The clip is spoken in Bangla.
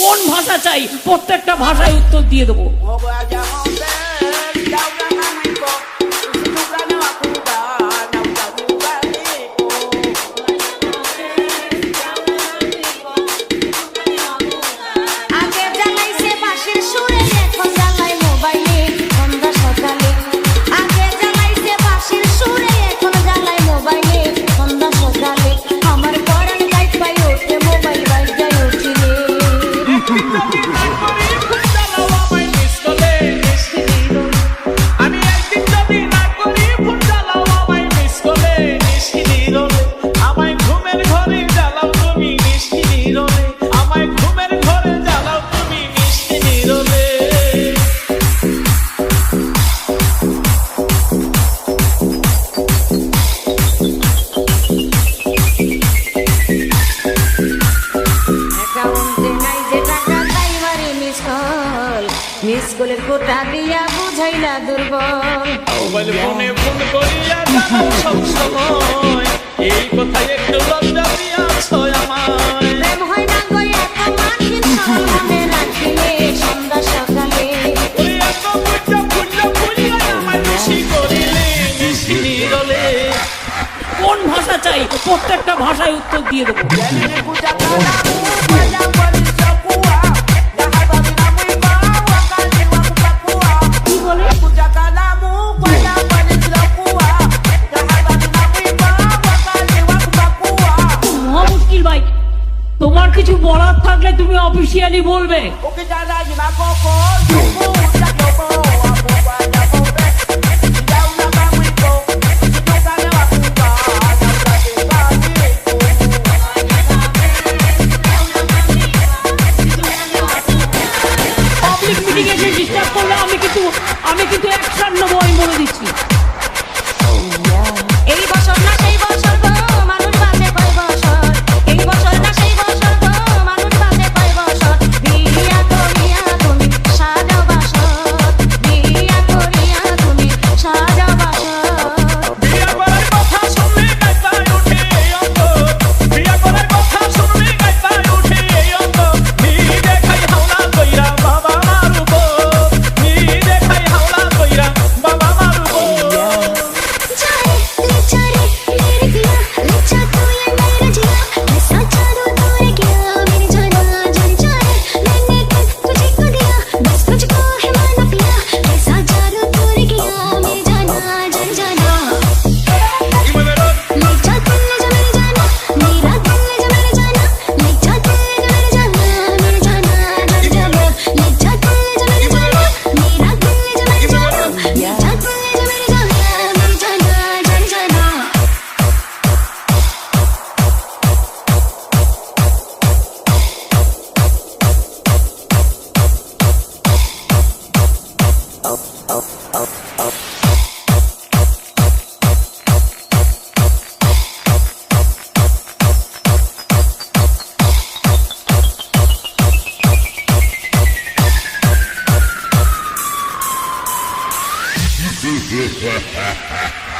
কোন ভাষা চাই? প্রত্যেকটা ভাষায় উত্তর দিয়ে দেবো। স্কুলের কোটা দিয়া বুঝাইলা দুর্বল? মোবাইল ফোনে ফোন করিয়া সব সময়। এই কথাই একটু লজ্জা আমায়। প্রেম হয় না গো এত মাখিন সন্ধ্যা সকালে। কোন ভাষা চাই? প্রত্যেকটা ভাষায় উত্তর দিয়ে দেবো। তুমি অফিসিয়ালি বলবে। ওকে জানাই না কখন? Beijo.